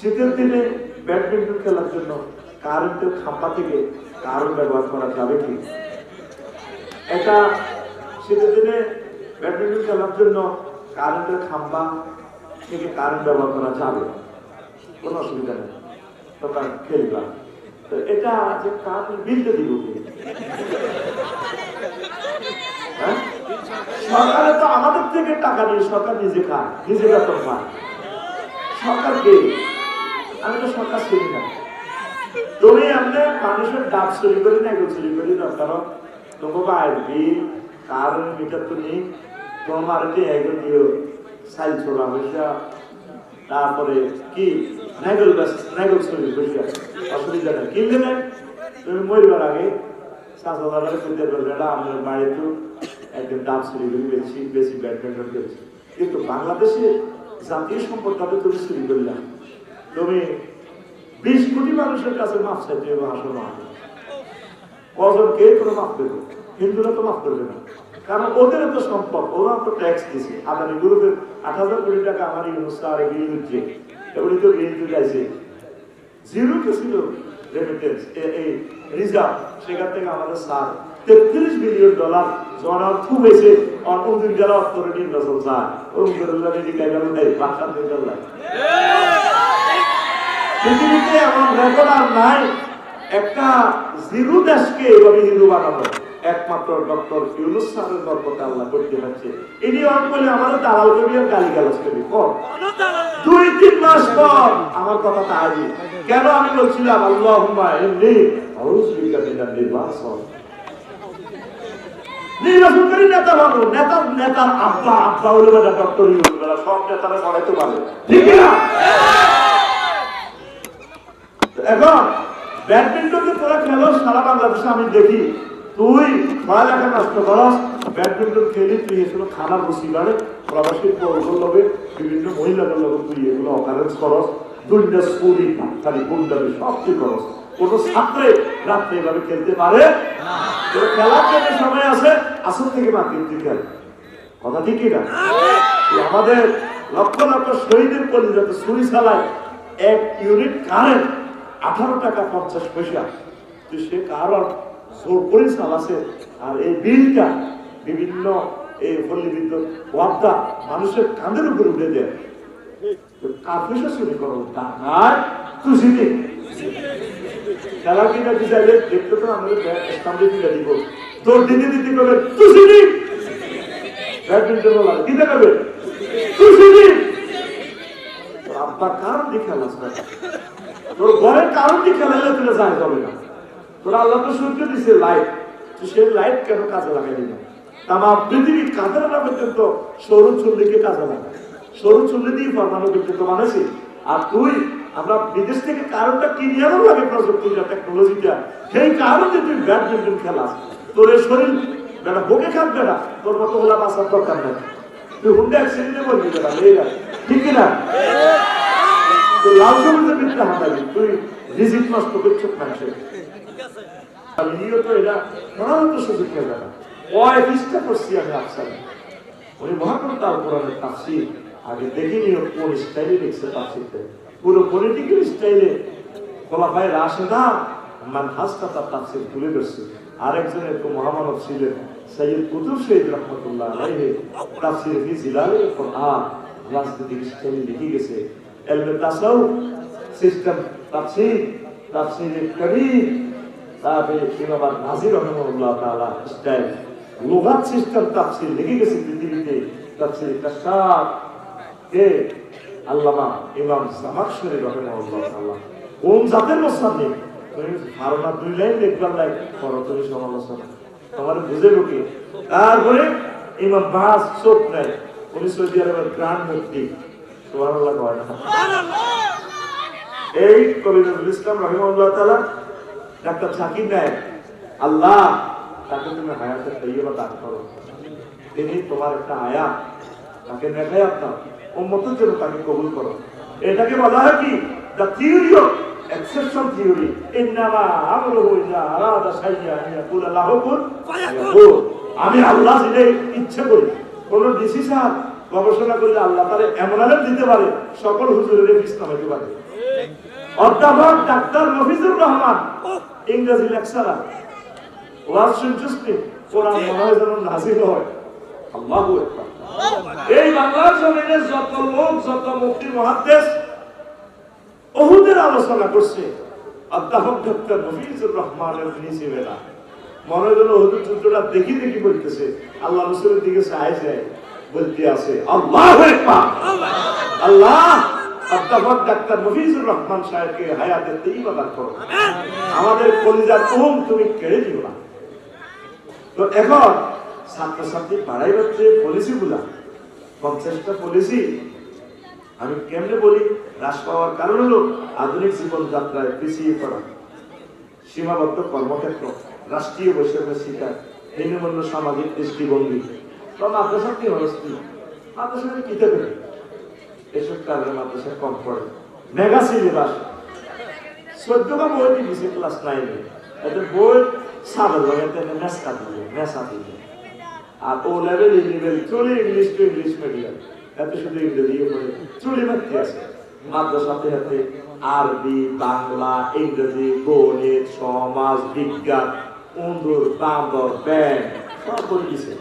শীতের দিনে ব্যাডমিন্টন খেলার জন্য কারেন্টের খাম্পা থেকে কারেন্ট ব্যবহার করা যাবে কি? এটা শীতের দিনে ব্যাডমিন্টন খেলার জন্য কারেন্টের খাম্পা থেকে কারেন্ট ব্যবহার করা যাবে। কোনো অসুবিধা নেই। তোমরা খেলবা। তো এটা যে কার বিলতে দিব? হ্যাঁ? সরকারে তো আমাদের থেকে টাকা নেই সরকার নিজে খায় নিজে বেতন পায়। সরকারকে আমি তো সরকার চিনি না তুমি আমরা মানুষের ডাব চুরি করি না, এগুলো চুরি করি না কারণ তোমাকে আসবি কারণ মিটার তো নেই, তোমার যে এগুলো দিও, সাইল ছোড়া হয়েছে তারপরে কি, নাইগল গাছ নাইগল চুরি করেছে অসুবিধা নেই। কিনলে না তুমি মরিবার আগে চাষাদারের খুঁজে বলবে না আমাদের বাড়িতে একদিন ডাব চুরি করে বেশি বেশি ব্যাডমিন্টন খেলছি। কিন্তু বাংলাদেশে জাতীয় সম্পদটাকে তুমি চুরি করলাম তুমি বিশ কোটি মানুষের কাছে মাফ চাইতে হবে, আসল কজন কে করে মাফ করবে হিন্দুরা তো মাফ করবে না। কারণ ওদের তো সম্পদ, ওরা তো ট্যাক্স দিছে। আদানি গ্রুপের আট হাজার কোটি টাকা আমার ইউনুস আর বিল উঠছে এগুলি তো বিল তুলে আছে জিরো কে ছিল রেমিটেন্স এই রিজার্ভ সেখান থেকে আমাদের স্যার তেত্রিশ বিলিয়ন ডলার জন অর্থ হয়েছে। অন্যদিন যারা অর্থরে নির্বাচন চায় ওরকম করে নিজে গাইলাম ভাষা দিয়ে পৃথিবীতে এমন রেকর্ড নাই, একটা জিরো দেশকে এভাবে হিরো বানানো একমাত্র ডক্টর ইউনুস স্যারের বরকতে আল্লাহ করতে হচ্ছে। ইনি অন বলে আমাদের দালাল কবি আর গালি গালাজ কবি দুই, তিন মাস পর আমার কথা তাই কেন আমি বলছিলাম আল্লাহ এমনি আউজবিকা মিনাল নির্বাচন নির্বাচনকারী নেতা ভাবো নেতার নেতার আব্বা আব্বা হলে ডক্টর ইউনুস সব নেতারা পড়াইতে পারে ঠিক না এখন ব্যাডমিন্টন তোরা খেলো সারা বাংলাদেশে আমি দেখি তুই পড়ালেখা নষ্ট করস ব্যাডমিন্টন খেলি তুই এসব খানা বসি বাড়ে প্রবাসী লবে বিভিন্ন মহিলাদের লবে তুই এগুলো অকারেন্স করস দুইটা স্কুলি খালি গুন্ডাবি সব তুই করস। কোনো ছাত্রে রাত্রে এভাবে খেলতে পারে? খেলার জন্য সময় আছে আসল থেকে তুই খেল কথা ঠিকই না? আমাদের লক্ষ লক্ষ শহীদের কলিজাতে ছুরি চালায় এক ইউনিট কারেন্ট আঠারো টাকা পঞ্চাশ পয়সা। তো সে কারণ জোর করে চালাছে। আর এই বিলটা বিভিন্ন এই পল্লী বিদ্যুৎ ওয়ার্ডটা মানুষের কাঁধের উপর উঠে দেয়। কার পয়সা চুরি করো? টাকার দিক খেলা কিনা বিচারে দেখতে তো আমাদের স্টাম্পে কিনে দিব। তোর দিদি দিদি করবে ব্যাডমিন্টন আব্বা কারণ দিয়ে খেলাস না তোর ঘরের কারণ দিয়ে খেলাইলে তুলে যায় যাবে না। তোর আল্লাহ তো সূর্য দিছে লাইট তুই সেই লাইট কেন কাজে লাগাইলি না তামা পৃথিবীর কাজের না পর্যন্ত সৌর চুল্লিকে কাজে লাগায়? সৌর চুল্লি দিয়ে ফরমানো পর্যন্ত বানাইছি। আর তুই, আমরা বিদেশ থেকে কারণটা কিনে আনার লাগে প্রযুক্তিটা টেকনোলজিটা সেই কারণে তুই ব্যাডমিন্টন খেলাস। তোর শরীর বেটা, বকে খাবে না তোর মতো ওলা বাঁচার দরকার নাই। তুই হুন্ডা অ্যাক্সিডেন্টে বলবি বেটা ঠিক না তুই লাল সবুজের ভিতরে হাঁটাবি তুই রিজিক নষ্ট করছ মানুষের আমিও তো এটা সাধারণত সুযোগ খেয়ে যাবে কয় পৃষ্ঠা করছি আমি আফসারে উনি মহাকরণ তার কোরআনের তাফসির। আগে দেখিনি কোন স্টাইলে লিখছে তাফসিরতে পুরো পলিটিক্যাল স্টাইলে খোলাফাই রাশেদা মান হাসটা তার তাফসির তুলে ধরছে। আরেকজন এরকম মহামানব ছিলেন সৈয়দ কুতুব শহীদ রহমতুল্লাহ তাফসির ফি জিলালে কোরআন। রাজনৈতিক স্টাইলে লিখে গেছে। এলমে তাসাউফ সিস্টেম তাফসির তাফসির কবির তারপরে ইমাম নাজির রহমানুল্লাহ তাআলা স্টাইল লুগাত সিস্টেম তাফসির লিখে গেছে পৃথিবীতে তাফসির কাশাফ কে আল্লামা ইমাম জামাকশরী রহমানুল্লাহ তাআলা কোন জাতের মুসান্নি তুমি ধারণা দুই লাইন দেখবার লাইন করো সমালোচনা তোমার বুঝে ঢুকে তারপরে ইমাম বাস চোখ নেয় উনি সৌদি আরবের গ্রান্ড মুক্তি এই কবি নজরুল ইসলাম ডাক্তার আল্লাহ তাকে তুমি হায়াতের তৈবা দান করো। তিনি তোমার একটা আয়াত তাকে দেখায় আপনার, উম্মতের জন্য তাকে কবুল করো। এটাকে বলা হয় কি? The theory of exception theory ইন্নামা আমরুহু ইযা আরাদা শাইআন আন ইয়াকুলা ফায়াকুন আমি আল্লাহ যেটা ইচ্ছে করি। কোন ডিসিশন গবেষণা করলে আল্লাহ তারে এমন আলেম দিতে পারে, সকল হুজুরের ফিস নামাইতে পারে। অধ্যাপক ডাক্তার মফিজুর রহমান, ইংরেজি লেকচারার। ওয়াজ কোরআন নাজিল হয়। এই বাংলার জমিনে যত লোক, যত মুক্তি মহাদেশ আলোচনা করছে। অধ্যাপক মফিজুর রহমানের নিচে বেলা। মনে যেন হুজুর দেখি দেখি বলতেছে। আল্লাহ রসুলের দিকে চাই যায় বলতে আছে? আল্লাহ আল্লাহ আমাদের তুমি কেড়ে তো ছাত্রছাত্রী পলিসি আমি কেমনে বলি? হ্রাস পাওয়ার কারণ হলো আধুনিক জীবনযাত্রায় পিছিয়ে পড়া। সীমাবদ্ধ কর্মক্ষেত্র, রাষ্ট্রীয় বৈষম্য শিকার নিম্নমূল্য সামাজিক দৃষ্টিভঙ্গি। মাদ্রাসা কি অবস্থি? মাদ্রাসাকে কিতে পেরে এসব কারণে মাদ্রাসা কম পড়ে মেগা সিলেবাস চোদ্দটা বই ক্লাস নাইনে এতে বই সাদা জমিতে মেসকা দিবে মেসা দিবে আর ও লেভেল লেভেল চলে ইংলিশ টু ইংলিশ মিডিয়াম এত শুধু ইংরেজি চুলি মারতে আছে। মাদ্রাসাতে আরবি, বাংলা, ইংরেজি, গণিত, সমাজ, বিজ্ঞান উন্দুর বান্দর, ব্যাংক, সব দিছে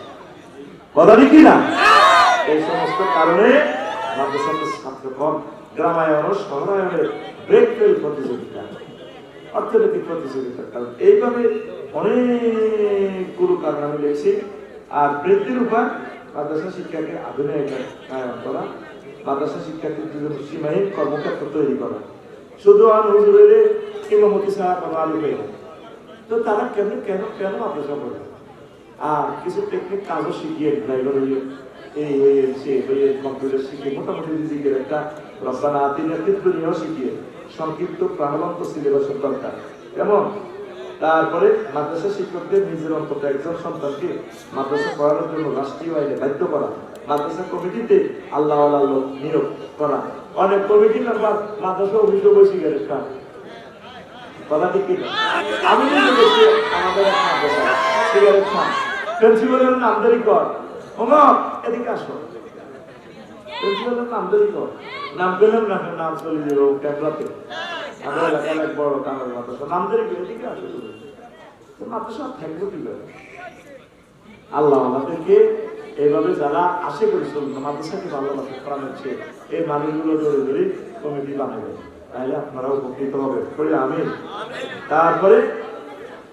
কথা কি না? এই সমস্ত কারণে ছাত্র কম গ্রামায়ণ ও শহরায়নের ব্রেক প্রতিযোগিতা, অর্থনৈতিক প্রতিযোগিতার কারণ এইভাবে অনেকগুলো কারণ আমি লিখছি। আর বৃদ্ধির উপায় মাদ্রাসা শিক্ষাকে আধুনিকায়ন করা, মাদ্রাসা শিক্ষাকে সীমাহীন কর্মক্ষেত্র তৈরি করা। শুধু আর হুজুরের ইমামতি কোনো আলু পেয়ে। তো তারা কেন কেন কেন মাদ্রাসা পড়ে? আর কিছু টেকনিক কাজও শিখিয়ে ড্রাইভার হইয়ে এই হয়ে সে হয়ে কম্পিউটার শিখে মোটামুটি দিদিকে একটা আতিনের ক্ষেত্র নিয়েও শিখিয়ে সংক্ষিপ্ত প্রাণবন্ত সিলেবাসের দরকার। কেমন? তারপরে মাদ্রাসা শিক্ষকদের নিজের অন্তত একজন সন্তানকে মাদ্রাসা পড়ানোর জন্য রাষ্ট্রীয় আইনে বাধ্য করা, মাদ্রাসা কমিটিতে আল্লাহ আল্লাহ নিয়োগ করা। অনেক কমিটি মেম্বার মাদ্রাসা অভিযোগ বসে গেলে কথা ঠিক আমি আমাদের সিগারেট খান প্রিন্সিপালের নামদারি কর। অমক এদিকে আসো। প্রিন্সিপালের নামদারি কর। নাম পেলাম না নাম চলে যাব ক্যামেরাতে আমার এক বড় কামের মাদ্রাসা। নামদারি করে, এদিকে আসো মাদ্রাসা থাকব কীভাবে? আল্লাহ আমাদেরকে এইভাবে যারা আশে করে চলবে মাদ্রাসাকে ভালোবাসে করানো হচ্ছে এই মানুষগুলো ধরে ধরে কমিটি বানাবে। তাহলে আপনারা উপকৃত হবে করি আমি তারপরে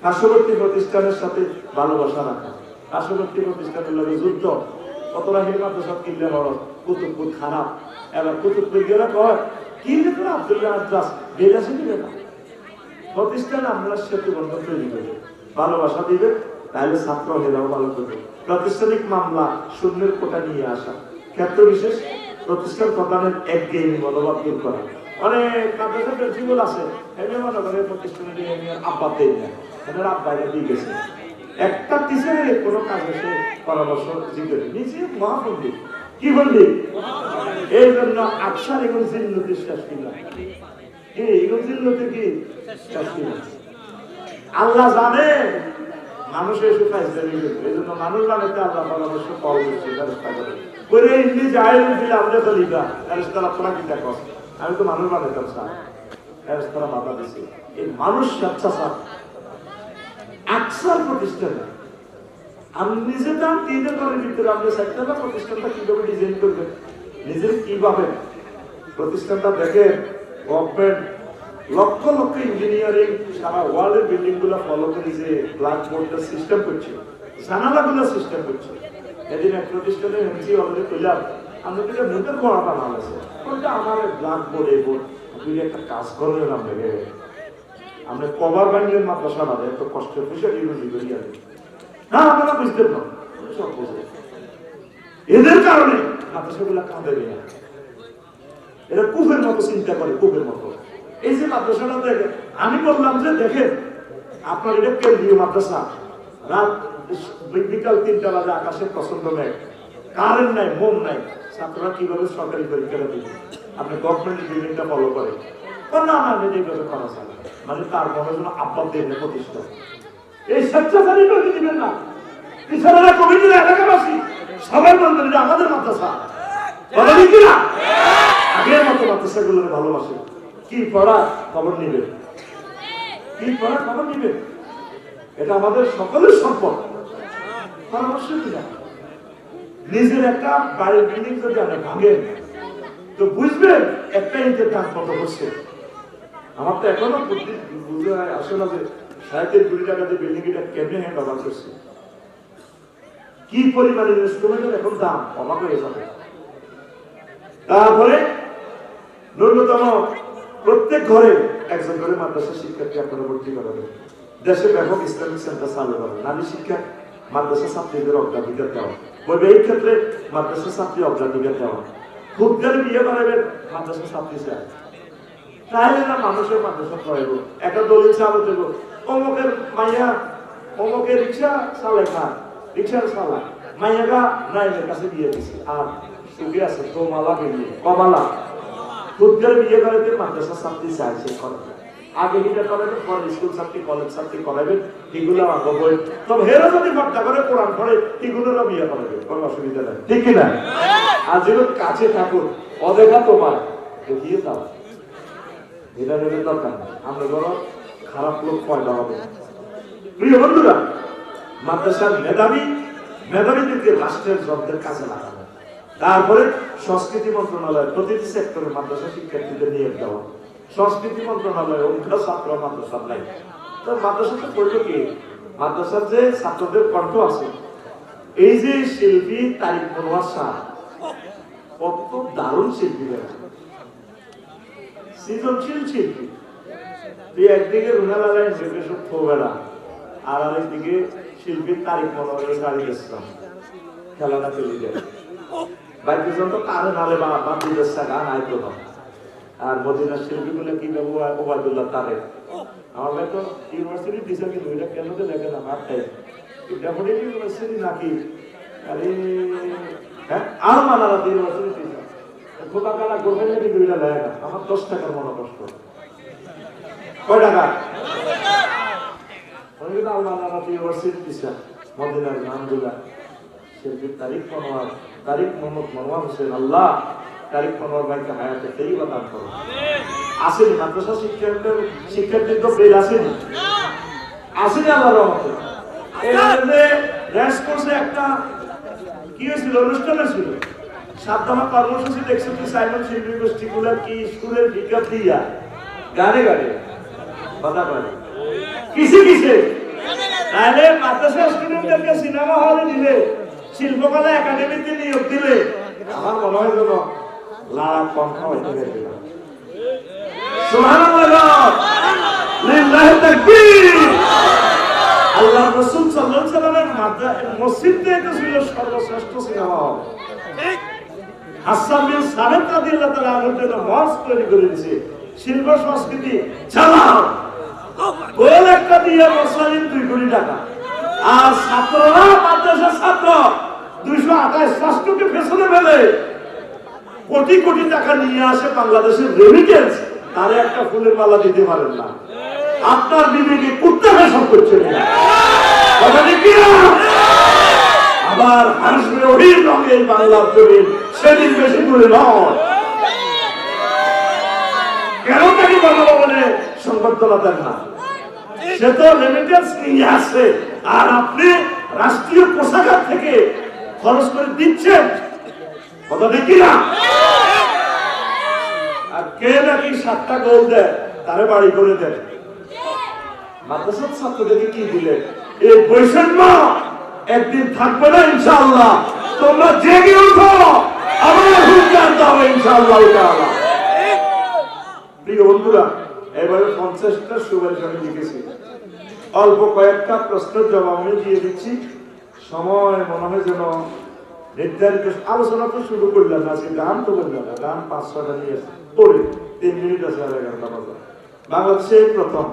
পার্শ্ববর্তী প্রতিষ্ঠানের সাথে ভালোবাসা রাখা। প্রতিষ্ঠানের কতটা খারাপ ভালোবাসা দিবে, তাহলে ছাত্র হেরাও ভালো করবে। প্রাতিষ্ঠানিক মামলা, শূন্যের কোটা নিয়ে আসা। ক্ষেত্র বিশেষ, প্রতিষ্ঠান প্রদানের একঘেয়েমি মনোভাব দূর করা। অনেক মাদ্রাসা প্রিন্সিপাল আছে। এমনি করে প্রতিষ্ঠানে দিয়ে এমনি আব্বা দেয় না। এদের দিয়ে গেছে। একটা টিচারের কোনো কাজে সে পরামর্শ জিজ্ঞেস নিজে মহাপণ্ডিত, কি বললি? এই জন্য আকসার এগুলো শেষ কিনা। আল্লাহ জানে, মানুষ এসে ফাইজলামি করবে এই জন্য মানুষ আল্লাহ আমি তো মানুষ বানাইতাম, স্যার। দিছে। এই মানুষ স্বেচ্ছাচার। আকসার প্রতিষ্ঠানে। আমি নিজে দাম তিনের ঘরের ভিতরে আপনি সেক্টরটা প্রতিষ্ঠানটা কীভাবে ডিজাইন করবেন? নিজের কীভাবে? প্রতিষ্ঠানটা দেখেন গভর্নমেন্ট লক্ষ লক্ষ ইঞ্জিনিয়ারিং সারা ওয়ার্ল্ডের বিল্ডিংগুলো ফলো করে যে ব্ল্যাক বোর্ডের সিস্টেম করছে, জানালা গুলো সিস্টেম করছে। এদিন এক প্রতিষ্ঠানে এমসি অলরেডি কইলাম, আমরা কিন্তু মুখের পড়াটা ভালো আছে। ওইটা আমার ব্ল্যাক বোর্ড এই বোর্ড একটা কাজ করবেন আপনাকে আমরা কভার বানিয়ে মাদ্রাসা না এত কষ্টের পয়সা ইউনিভার্সিটি আর না, আপনারা বুঝতে পারেন সব বুঝে। এদের কারণে মাদ্রাসাগুলো কাঁদে না এরা কুফের মতো চিন্তা করে, কুফের মতো। এই যে মাদ্রাসাটা দেখে আমি বললাম যে, দেখেন, আপনার এটা মাদ্রাসা। রাত বিকাল তিনটা বাজে, আকাশে প্রচণ্ড মেঘ। কারেন্ট নাই মোম নাই। ছাত্ররা কীভাবে সরকারি পরীক্ষাটা দিবে? আপনি গভর্নমেন্ট বিল্ডিংটা ফলো করে। না না। মানে তার মনে এই স্বেচ্ছাচারী না। আমাদের আগের মতো কি পড়া খবর নিবে? কি পড়া খবর নিবে? এটা আমাদের সকলের সম্পদ। নিজের একটা বাড়ির বিল্ডিং যদি আপনি ভাঙেন, তো বুঝবেন একটা দাম কত করছে আমার তো এখনও বুদ্ধি বুঝে আসে না যে সাড়ে কোটি টাকা দিয়ে বিল্ডিং এটা কেমনে হ্যান্ড ওভার করছে কি পরিমাণে ইনস্ট্রুমেন্টের এখন দাম? অবাক হয়ে যাবে। তারপরে ন্যূনতম প্রত্যেক ঘরে একজন করে মাদ্রাসা শিক্ষার্থী আপনারা ভর্তি করাবেন দেশে ব্যাপক ইসলামিক সেন্টার চালু করেন নারী শিক্ষা মাদ্রাসা ছাত্রীদের অগ্রাধিকার দেওয়া। বৈবাহিক ক্ষেত্রে মাদ্রাসা ছাত্রী অগ্রাধিকার দেওয়া। খুব গেলে বিয়ে করাবেন মাদ্রাসা ছাত্রী চায় তাহলে না মানুষের মাদ্রাসা প্রয়োগ একটা দলিল চালু দেবো অমুকের মাইয়া অমুকের রিক্সা চালায় না রিক্সা চালা মাইয়াগা নাইমের কাছে বিয়ে দিছে। আর সুখে আছে তো মালা বেরিয়ে কমালা খুদ্দের বিয়ে করাতে মাদ্রাসা ছাত্রী চাইছে করে। আগে করাবেন পরে স্কুল ছাত্রী কলেজ ছাত্রী করাবেন এগুলো আগে বই তবে হেরা যদি ভর্তা করে কোরআন পড়ে এগুলোরও বিয়ে করাবে কোনো অসুবিধা নেই। ঠিক কিনা আর যেগুলো কাছে থাকুন অদেখা তোমার দেখিয়ে দাও। এটা দরকার নেই। আমরা বড় খারাপ লোক পয়দা হবে। প্রিয় বন্ধুরা, মাদ্রাসার মেধাবী, মেধাবীদেরকে রাষ্ট্রের জবদের কাজে লাগানো। তারপরে সংস্কৃতি মন্ত্রণালয় প্রতিটি সেক্টরে মাদ্রাসা শিক্ষার্থীদের নিয়োগ দেওয়া। সংস্কৃতি মন্ত্রণালয় অঙ্কা ছাত্র মাদ্রাসার নাই। তো মাদ্রাসাতে করল কি? মাদ্রাসার যে ছাত্রদের কণ্ঠ আছে, এই যে শিল্পী তারিক মনোয়ার শাহ, কত দারুণ শিল্পী বেড়া সৃজনশীল শিল্পী তুই একদিকে রুনা লাগাই শিল্পী থোবেড়া আর আরেকদিকে শিল্পীর তারিখ গাড়ি গেছিলাম খেলাটা তো না। আর শিল্পী আমার এটা নাকি? হ্যাঁ আর খোকা কালা করবেন নাকি দুইটা না আমার দশ টাকার মনে কষ্ট কয় টাকা? আল্লাহ নানা ইউনিভার্সিটি দিছে মদিনার নামগুলা শিল্পীর তারিখ মনোয়ার তারিখ মোহাম্মদ মনোয়ার হোসেন আল্লাহ তারিখ মনোয়ার ভাইকে হায়াতে সেই দান করো আসেনি মাদ্রাসা শিক্ষার্থী শিক্ষার্থীর তো আসেনি। আসেনি আল্লাহ রহমতে। রেস কোর্সে একটা কি হয়েছিল অনুষ্ঠান ছিল সাতদমা কর্মসূচি দেখছি কি সাইমন শিল্পী গোষ্ঠীগুলোর কি স্কুলের বিজ্ঞপ্তি দিয়া? গানে গানে। কথা বলে। কিসে কিসে? তাহলে মাদ্রাসা স্টুডেন্টদেরকে সিনেমা হলে দিলে, শিল্পকলা একাডেমিতে নিয়োগ দিলে। আমার মনে হয় যেন লাড়া কম সাল্লামের মাদ্রাসা মসজিদে ছিল সর্বশ্রেষ্ঠ সিনেমা হল। হাসান সাবেত রাদিয়াল্লাহু তাআলা আনহুর জন্য মঞ্চ তৈরি করে দিয়েছে। শিল্প সংস্কৃতি চালাও। একটা দিয়ে মশলাদিন দুই কোটি টাকা। আর ছাত্ররা মাদ্রাসার ছাত্র, দুইশো আঠাশ রাষ্ট্রকে পেছনে ফেলে। কোটি কোটি টাকা নিয়ে আসে বাংলাদেশের রেমিটেন্স তারে একটা ফুলের মালা দিতে পারেন না। আপনার বিবেকে কুত্তা ফ্যাশন করছে। কথা কি না? আবার আসবে অহির রঙের বাংলার জমিন সেদিন বেশি দূরে নয়। কেন তাকে বানাবো বলে? সংবর্ধনা দেন না সে তো রেমিটেন্স নিয়ে আসে। আর আপনি রাষ্ট্রীয় কোষাগার থেকে খরচ করে দিচ্ছেন। কথা দেখি না আর কে নাকি সাতটা গোল দেয়, তারে বাড়ি করে দেয়। মাদ্রাসার ছাত্রদেরকে কি দিলেন এই বৈষম্য! একদিন থাকবে না ইনশাআল্লাহ। তোমরা জেগে উঠো। আমার হুঙ্কার দাও ইনশাআল্লাহ প্রিয় বন্ধুরা, এবারে পঞ্চাশটা সুপারিশ আমি লিখেছি। অল্প কয়েকটা প্রশ্নের জবাব আমি দিয়ে দিচ্ছি। সময় মনে হয় যেন নির্ধারিত আলোচনা তো শুরু করলাম না, আজকে গান তো বললাম না। গান পাঁচ ছটা নিয়ে পড়ে। তিন মিনিট আছে আর এগারোটা বাজে। বাংলাদেশে প্রথম